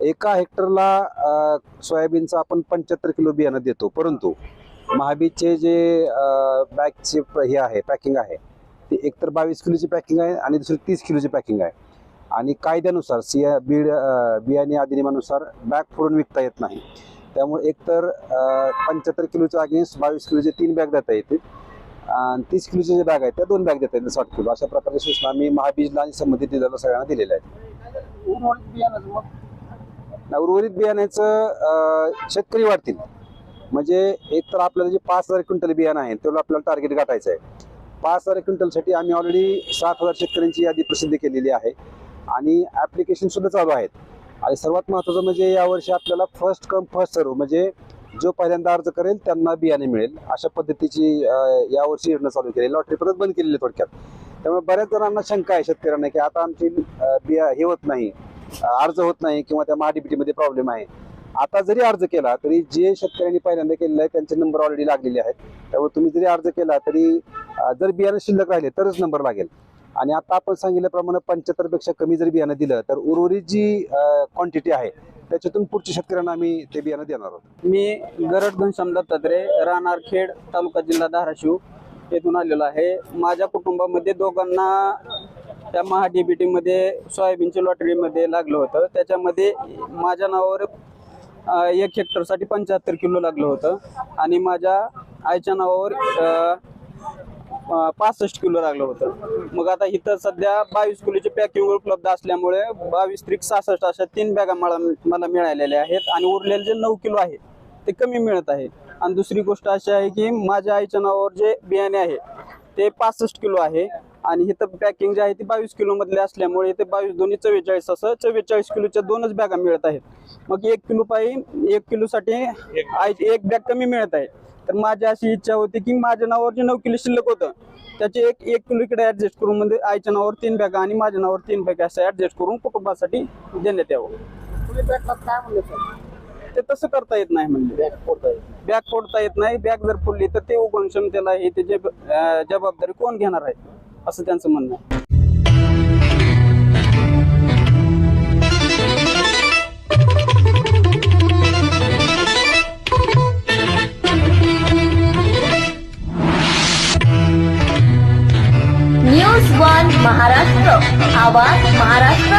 एका हेक्टरला सोयाबीनचं आपण पंच्याहत्तर किलो बियाणं देतो. परंतु महाबीजचे जे बॅगचे प- हे आहे पॅकिंग आहे ते एकतर बावीस किलोची पॅकिंग आहे आणि दुसरी तीस किलोची पॅकिंग आहे. आणि कायद्यानुसार सिया बीड बियाणे अधिनियमानुसार बॅग फोडून विकता येत नाही. त्यामुळे एकतर पंच्याहत्तर किलोच्या अगेन्स्ट बावीस किलोचे तीन बॅग देता येतील आणि तीस किलोचे जे बॅग आहेत त्या दोन बॅग देता येतील साठ किलो. अशा प्रकारच्या सूचना आम्ही महाबीजला आणि संबंधित सगळ्यांना दिलेल्या आहेत. उर्वरित उर्वरित बियाण्याचं शेतकरी वाढतील. म्हणजे एक तर आपल्याला जे पाच हजार क्विंटल बियाणं आहे तेवढं आपल्याला टार्गेट गाठायचं आहे. पाच हजार क्विंटलसाठी आम्ही ऑलरेडी सात हजार शेतकऱ्यांची यादी प्रसिद्ध केलेली आहे. आणि ॲप्लिकेशन सुद्धा चालू आहेत. आणि सर्वात महत्त्वाचं म्हणजे यावर्षी आपल्याला फर्स्ट कम फर्स्ट सर्व म्हणजे जो पहिल्यांदा अर्ज करेल त्यांना बियाणे मिळेल. अशा पद्धतीची यावर्षी योजना चालू केली लॉटरी परत बंद केलेली आहे थोडक्यात. त्यामुळे बऱ्याच जणांना शंका आहे शेतकऱ्यांना की आता आमची बिया हे होत नाही. अर्ज होत नाही किंवा त्या महाडीबीटी मध्ये प्रॉब्लेम आहे. आता जरी अर्ज केला तरी जे शेतकऱ्यांनी पहिल्यांदा केलेलं आहे त्यांचे नंबर ऑलरेडी लागलेले आहेत. त्यामुळे तुम्ही जरी अर्ज केला तरी जर बियाणं शिल्लक राहिले तरच नंबर लागेल. आणि आता आपण सांगितल्याप्रमाणे पंच्याहत्तरपेक्षा कमी जर बियाणं दिलं तर उर्वरित जी क्वांटिटी आहे त्याच्यातून पुढच्या शेतकऱ्यांना आम्ही ते बियाणं देणार आहोत. मी गरड घनश्यामदार तत्रे राहणार खेड तालुका जिल्हा धाराशिव येथून आलेलो आहे. माझ्या कुटुंबामध्ये दोघांना त्या महा DBT सोयाबीनच्या लॉटरीमध्ये लागलं होतं. त्याच्यामध्ये माझ्या नावावर एक हेक्टरसाठी पंच्याहत्तर किलो लागलं होतं. आणि माझ्या आईच्या नावावर पासष्ट किलो लागलं होतं. मग आता इथं सध्या बावीस किलोची पॅकिंग उपलब्ध असल्यामुळे बावीस त्रिक सहासष्ट अशा तीन बॅगा मला मला मिळालेल्या आहेत. आणि उरलेले जे नऊ किलो आहे ते कमी मिळत आहे. आणि दुसरी गोष्ट अशी आहे की माझ्या आईच्या नावावर जे बियाणे आहे ते पासष्ट किलो आहे. आणि इथं पॅकिंग जे आहे ती बावीस किलो मधले असल्यामुळे इथे बावीस दोन्ही चव्वेचाळीस असं चव्वेचाळीस किलोच्या दोनच बॅगा मिळत आहेत. मग एक किलो पाहिजे एक किलोसाठी एक बॅग कमी मिळत आहे. तर माझी अशी इच्छा होती की माझ्या नावावर जे नऊ किलो शिल्लक होतं त्याचे एक एक किलो इकडे ऍडजस्ट करून म्हणजे आईच्या नावावर तीन बॅगा आणि माझ्या नावावर तीन बॅगा असं ऍडजस्ट करून कुटुंबासाठी देण्यात यावं. काय म्हणलं सर ते तसं करता येत नाही म्हणजे. बॅग फोडता येईल बॅग फोडता येत नाही. बॅग जर फोडली तर ते उगवण क्षमतेला हे त्याची अं, जबाबदारी कोण घेणार आहे? असं त्यांचं म्हणणं आहे. न्यूज वन महाराष्ट्र आवाज महाराष्ट्र.